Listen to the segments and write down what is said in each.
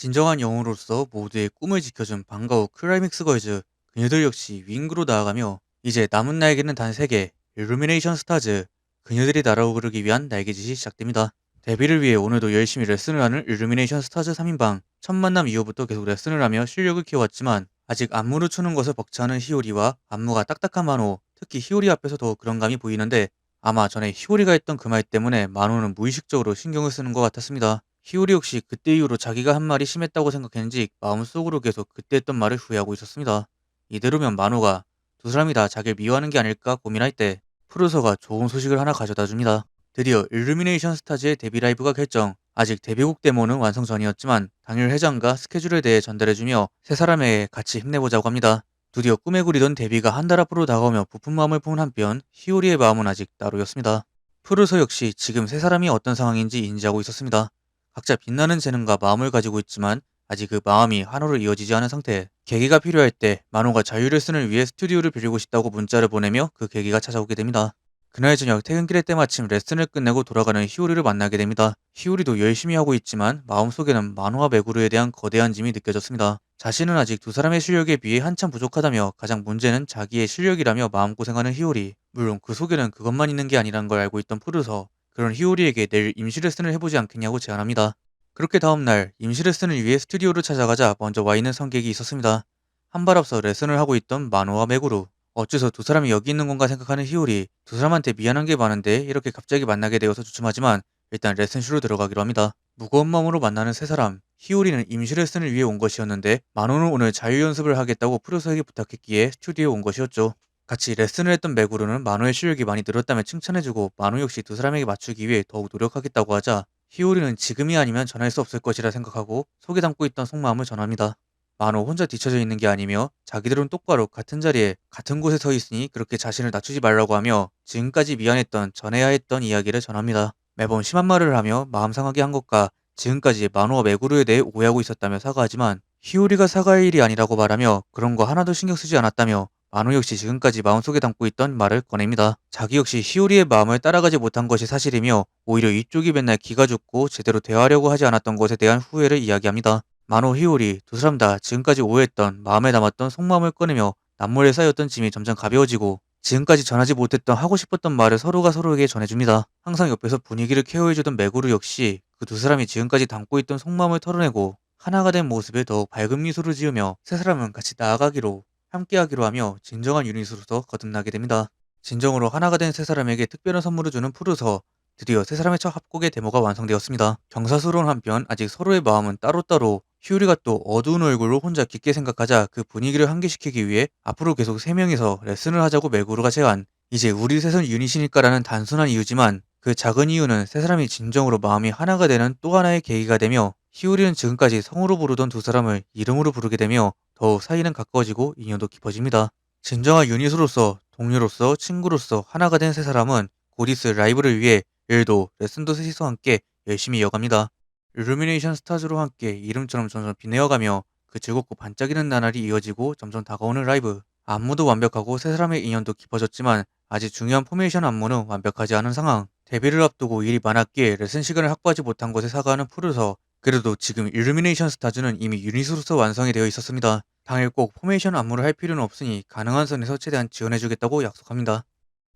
진정한 영웅으로서 모두의 꿈을 지켜준 방과후 클라이믹스 걸즈 그녀들 역시 윙그로 나아가며 이제 남은 날개는 단 3개 일루미네이션 스타즈 그녀들이 날아오르기 위한 날개짓이 시작됩니다. 데뷔를 위해 오늘도 열심히 레슨을 하는 일루미네이션 스타즈 3인방 첫 만남 이후부터 계속 레슨을 하며 실력을 키워왔지만 아직 안무를 추는 것을 벅차는 히오리와 안무가 딱딱한 만호 특히 히오리 앞에서 더 그런 감이 보이는데 아마 전에 히오리가 했던 그 말 때문에 만호는 무의식적으로 신경을 쓰는 것 같았습니다. 히오리 역시 그때 이후로 자기가 한 말이 심했다고 생각했는지 마음속으로 계속 그때 했던 말을 후회하고 있었습니다. 이대로면 만호가 두 사람이 다 자기를 미워하는 게 아닐까 고민할 때 프로서가 좋은 소식을 하나 가져다 줍니다. 드디어 일루미네이션 스타즈의 데뷔 라이브가 결정. 아직 데뷔곡 데모는 완성 전이었지만 당일 회장과 스케줄에 대해 전달해주며 세 사람에게 같이 힘내보자고 합니다. 드디어 꿈에 그리던 데뷔가 한 달 앞으로 다가오며 부푼 마음을 품은 한편 히오리의 마음은 아직 따로였습니다. 프로서 역시 지금 세 사람이 어떤 상황인지 인지하고 있었습니다. 각자 빛나는 재능과 마음을 가지고 있지만 아직 그 마음이 하나로 이어지지 않은 상태. 계기가 필요할 때 만호가 자유레슨을 위해 스튜디오를 빌리고 싶다고 문자를 보내며 그 계기가 찾아오게 됩니다. 그날 저녁 퇴근길에 때마침 레슨을 끝내고 돌아가는 히오리를 만나게 됩니다. 히오리도 열심히 하고 있지만 마음속에는 만호와 메구르에 대한 거대한 짐이 느껴졌습니다. 자신은 아직 두 사람의 실력에 비해 한참 부족하다며 가장 문제는 자기의 실력이라며 마음고생하는 히오리. 물론 그 속에는 그것만 있는 게 아니란 걸 알고 있던 푸르서. 그런 히오리에게 내일 임시 레슨을 해보지 않겠냐고 제안합니다. 그렇게 다음날 임시 레슨을 위해 스튜디오를 찾아가자 먼저 와 있는 성객이 있었습니다. 한 발 앞서 레슨을 하고 있던 만호와 메구루. 어째서 두 사람이 여기 있는 건가 생각하는 히오리. 두 사람한테 미안한 게 많은데 이렇게 갑자기 만나게 되어서 주춤하지만 일단 레슨실로 들어가기로 합니다. 무거운 마음으로 만나는 세 사람. 히오리는 임시 레슨을 위해 온 것이었는데 만호는 오늘 자유 연습을 하겠다고 프로서에게 부탁했기에 스튜디오에 온 것이었죠. 같이 레슨을 했던 메구루는 만호의 실력이 많이 늘었다며 칭찬해주고 만호 역시 두 사람에게 맞추기 위해 더욱 노력하겠다고 하자 히오리는 지금이 아니면 전할 수 없을 것이라 생각하고 속에 담고 있던 속마음을 전합니다. 만호 혼자 뒤처져 있는 게 아니며 자기들은 똑바로 같은 자리에 같은 곳에 서 있으니 그렇게 자신을 낮추지 말라고 하며 지금까지 미안했던 전해야 했던 이야기를 전합니다. 매번 심한 말을 하며 마음 상하게 한 것과 지금까지 만호와 메구루에 대해 오해하고 있었다며 사과하지만 히오리가 사과할 일이 아니라고 말하며 그런 거 하나도 신경 쓰지 않았다며 만호 역시 지금까지 마음속에 담고 있던 말을 꺼냅니다. 자기 역시 히오리의 마음을 따라가지 못한 것이 사실이며 오히려 이쪽이 맨날 기가 죽고 제대로 대화하려고 하지 않았던 것에 대한 후회를 이야기합니다. 만호, 히오리 두 사람 다 지금까지 오해했던 마음에 담았던 속마음을 꺼내며 남몰에 쌓였던 짐이 점점 가벼워지고 지금까지 전하지 못했던 하고 싶었던 말을 서로가 서로에게 전해줍니다. 항상 옆에서 분위기를 케어해주던 메구루 역시 그 두 사람이 지금까지 담고 있던 속마음을 털어내고 하나가 된 모습에 더욱 밝은 미소를 지으며 세 사람은 같이 나아가기로 함께하기로 하며 진정한 유닛으로서 거듭나게 됩니다. 진정으로 하나가 된 세 사람에게 특별한 선물을 주는 푸르서 드디어 세 사람의 첫 합곡의 데모가 완성되었습니다. 경사스러운 한편 아직 서로의 마음은 따로따로 휴리가 또 어두운 얼굴로 혼자 깊게 생각하자 그 분위기를 환기시키기 위해 앞으로 계속 세 명이서 레슨을 하자고 메구루가 제안 이제 우리 셋은 유닛이니까라는 단순한 이유지만 그 작은 이유는 세 사람이 진정으로 마음이 하나가 되는 또 하나의 계기가 되며 히오리는 지금까지 성으로 부르던 두 사람을 이름으로 부르게 되며 더욱 사이는 가까워지고 인연도 깊어집니다. 진정한 유닛으로서 동료로서 친구로서 하나가 된 세 사람은 곧 있을 라이브를 위해 일도 레슨도 셋이서 함께 열심히 이어갑니다. 일루미네이션 스타즈로 함께 이름처럼 점점 빛내어가며 그 즐겁고 반짝이는 나날이 이어지고 점점 다가오는 라이브. 안무도 완벽하고 세 사람의 인연도 깊어졌지만 아직 중요한 포메이션 안무는 완벽하지 않은 상황. 데뷔를 앞두고 일이 많았기에 레슨 시간을 확보하지 못한 것에 사과하는 푸르서. 그래도 지금 일루미네이션 스타즈는 이미 유닛으로서 완성이 되어 있었습니다. 당일 꼭 포메이션 안무를 할 필요는 없으니 가능한 선에서 최대한 지원해주겠다고 약속합니다.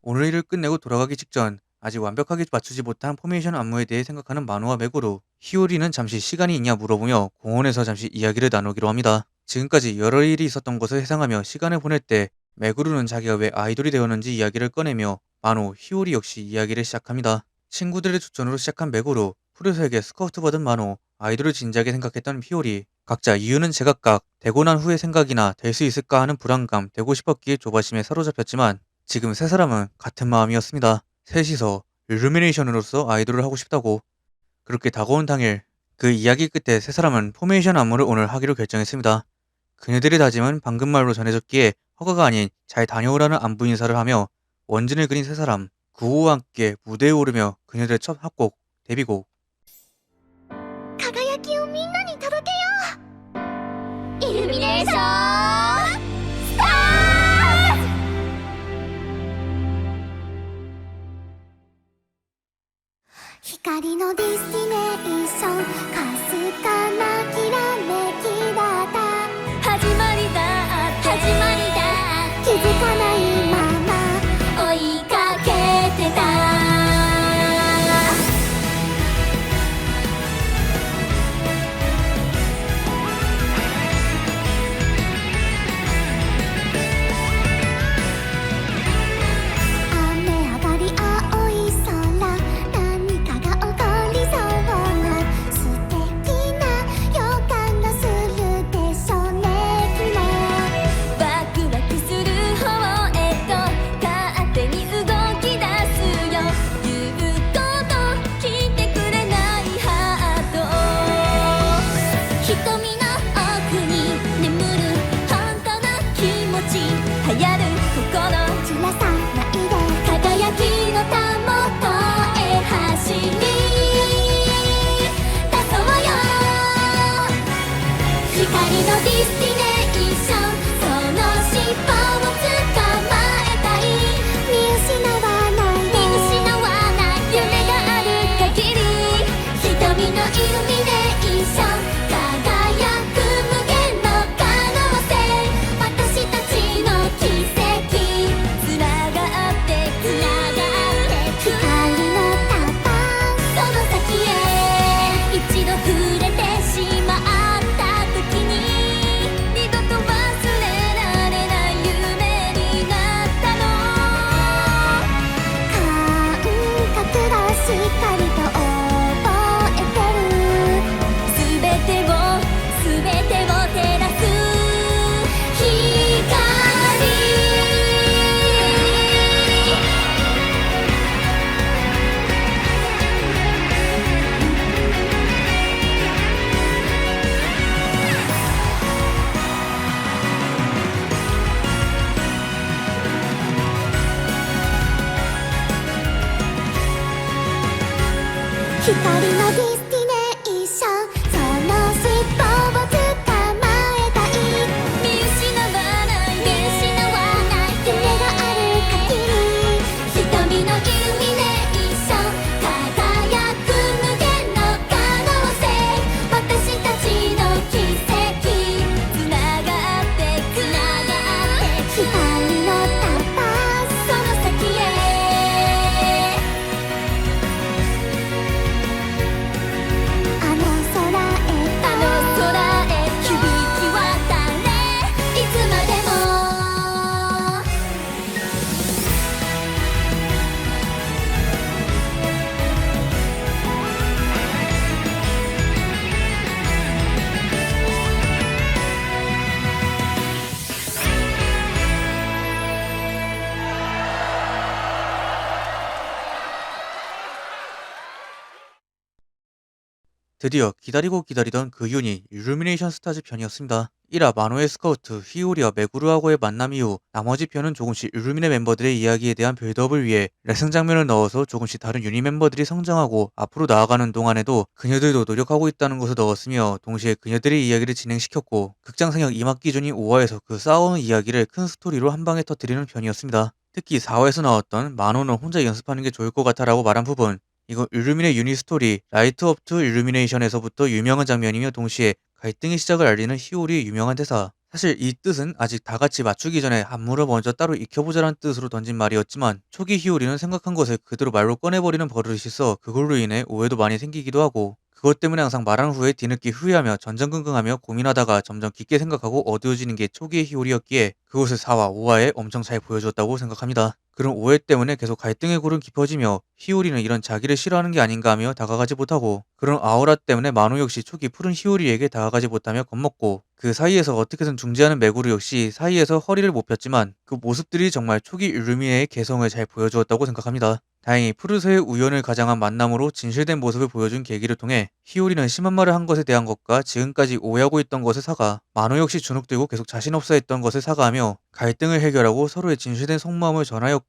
오늘 일을 끝내고 돌아가기 직전 아직 완벽하게 맞추지 못한 포메이션 안무에 대해 생각하는 만호와 메구루 히오리는 잠시 시간이 있냐 물어보며 공원에서 잠시 이야기를 나누기로 합니다. 지금까지 여러 일이 있었던 것을 회상하며 시간을 보낼 때 메구루는 자기가 왜 아이돌이 되었는지 이야기를 꺼내며 만호, 히오리 역시 이야기를 시작합니다. 친구들의 추천으로 시작한 메구루, 푸르스에게 스카우트 받은 만호, 아이돌을 진지하게 생각했던 히오리 각자 이유는 제각각 되고 난 후의 생각이나 될 수 있을까 하는 불안감 되고 싶었기에 조바심에 사로잡혔지만 지금 세 사람은 같은 마음이었습니다. 셋이서 일루미네이션으로서 아이돌을 하고 싶다고 그렇게 다가온 당일 그 이야기 끝에 세 사람은 포메이션 안무를 오늘 하기로 결정했습니다. 그녀들의 다짐은 방금 말로 전해졌기에 허가가 아닌 잘 다녀오라는 안부 인사를 하며 원진을 그린 세 사람 구호와 함께 무대에 오르며 그녀들의 첫 합곡 데뷔곡 光のディスティ光のディスティ 드디어 기다리고 기다리던 그 유닛 일루미네이션 스타즈 편이었습니다. 1화 마노의 스카우트 히오리와 메구루하고의 만남 이후 나머지 편은 조금씩 일루미네 멤버들의 이야기에 대한 빌드업을 위해 레슨 장면을 넣어서 조금씩 다른 유닛 멤버들이 성장하고 앞으로 나아가는 동안에도 그녀들도 노력하고 있다는 것을 넣었으며 동시에 그녀들의 이야기를 진행시켰고 극장 상영 2막 기준인 5화에서 그 싸우는 이야기를 큰 스토리로 한 방에 터뜨리는 편이었습니다. 특히 4화에서 나왔던 마노는 혼자 연습하는 게 좋을 것 같아라고 말한 부분 이거 일루미네 유닛 스토리 라이트 업 투 일루미네이션에서부터 유명한 장면이며 동시에 갈등의 시작을 알리는 히오리의 유명한 대사 사실 이 뜻은 아직 다 같이 맞추기 전에 안무를 먼저 따로 익혀보자란 뜻으로 던진 말이었지만 초기 히오리는 생각한 것을 그대로 말로 꺼내버리는 버릇이 있어 그걸로 인해 오해도 많이 생기기도 하고 그것 때문에 항상 말한 후에 뒤늦게 후회하며 전전긍긍하며 고민하다가 점점 깊게 생각하고 어두워지는 게 초기의 히오리였기에 그것을 4화, 5화에 엄청 잘 보여줬다고 생각합니다. 그런 오해 때문에 계속 갈등의 골은 깊어지며 히오리는 이런 자기를 싫어하는 게 아닌가 하며 다가가지 못하고 그런 아우라 때문에 마노 역시 초기 푸른 히오리에게 다가가지 못하며 겁먹고 그 사이에서 어떻게든 중재하는 메구루 역시 사이에서 허리를 못 폈지만 그 모습들이 정말 초기 일루미네의 개성을 잘 보여주었다고 생각합니다. 다행히 푸르스의 우연을 가장한 만남으로 진실된 모습을 보여준 계기를 통해 히오리는 심한 말을 한 것에 대한 것과 지금까지 오해하고 있던 것을 사과, 마노 역시 주눅들고 계속 자신 없어 했던 것을 사과하며 갈등을 해결하고 서로의 진실된 속마음을 전하였고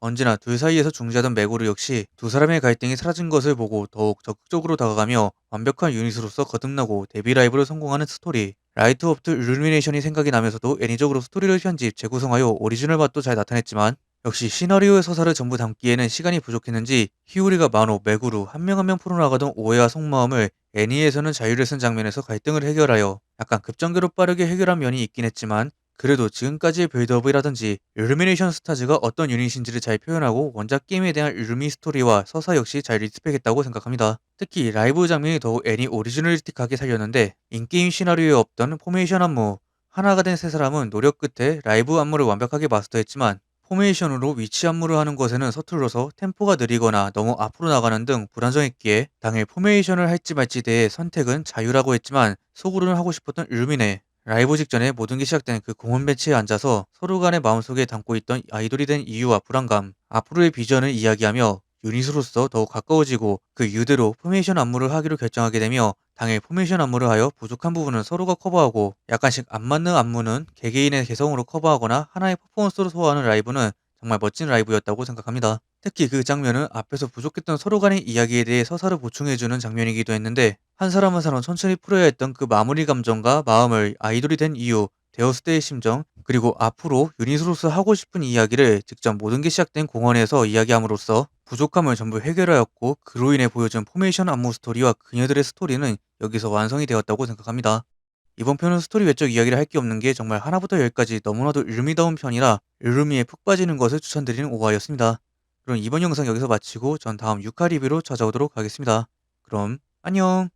언제나 둘 사이에서 중재하던 메고르 역시 두 사람의 갈등이 사라진 것을 보고 더욱 적극적으로 다가가며 완벽한 유닛으로서 거듭나고 데뷔 라이브를 성공하는 스토리 라이트 오브 일루미네이션이 생각이 나면서도 애니적으로 스토리를 편집, 재구성하여 오리지널 맛도 잘 나타냈지만 역시 시나리오의 서사를 전부 담기에는 시간이 부족했는지 히오리가 마노, 메구루 한 명 한 명 풀어나가던 오해와 속마음을 애니에서는 자유를 쓴 장면에서 갈등을 해결하여 약간 급전개로 빠르게 해결한 면이 있긴 했지만 그래도 지금까지의 빌드업이라든지 일루미네이션 스타즈가 어떤 유닛인지를 잘 표현하고 원작 게임에 대한 일루미 스토리와 서사 역시 잘 리스펙했다고 생각합니다. 특히 라이브 장면이 더욱 애니 오리지널리틱하게 살렸는데 인게임 시나리오에 없던 포메이션 안무 하나가 된 세 사람은 노력 끝에 라이브 안무를 완벽하게 마스터했지만 포메이션으로 위치 안무를 하는 것에는 서툴러서 템포가 느리거나 너무 앞으로 나가는 등 불안정했기에 당일 포메이션을 할지 말지 대해 선택은 자유라고 했지만 속으로는 하고 싶었던 일루미네 라이브 직전에 모든 게 시작된 그 공원 벤치에 앉아서 서로 간의 마음속에 담고 있던 아이돌이 된 이유와 불안감, 앞으로의 비전을 이야기하며 유닛으로서 더욱 가까워지고 그 유대로 포메이션 안무를 하기로 결정하게 되며 당일 포메이션 안무를 하여 부족한 부분은 서로가 커버하고 약간씩 안 맞는 안무는 개개인의 개성으로 커버하거나 하나의 퍼포먼스로 소화하는 라이브는 정말 멋진 라이브였다고 생각합니다. 특히 그 장면은 앞에서 부족했던 서로 간의 이야기에 대해 서사를 보충해주는 장면이기도 했는데 한 사람 한 사람 천천히 풀어야 했던 그 마무리 감정과 마음을 아이돌이 된 이유, 되었을 때의 심정, 그리고 앞으로 유닛으로서 하고 싶은 이야기를 직접 모든 게 시작된 공원에서 이야기함으로써 부족함을 전부 해결하였고 그로 인해 보여준 포메이션 안무 스토리와 그녀들의 스토리는 여기서 완성이 되었다고 생각합니다. 이번 편은 스토리 외적 이야기를 할 게 없는 게 정말 하나부터 열까지 너무나도 일미다운 편이라 일루미에 푹 빠지는 것을 추천드리는 오화였습니다. 그럼 이번 영상 여기서 마치고 전 다음 6화 리뷰로 찾아오도록 하겠습니다. 그럼 안녕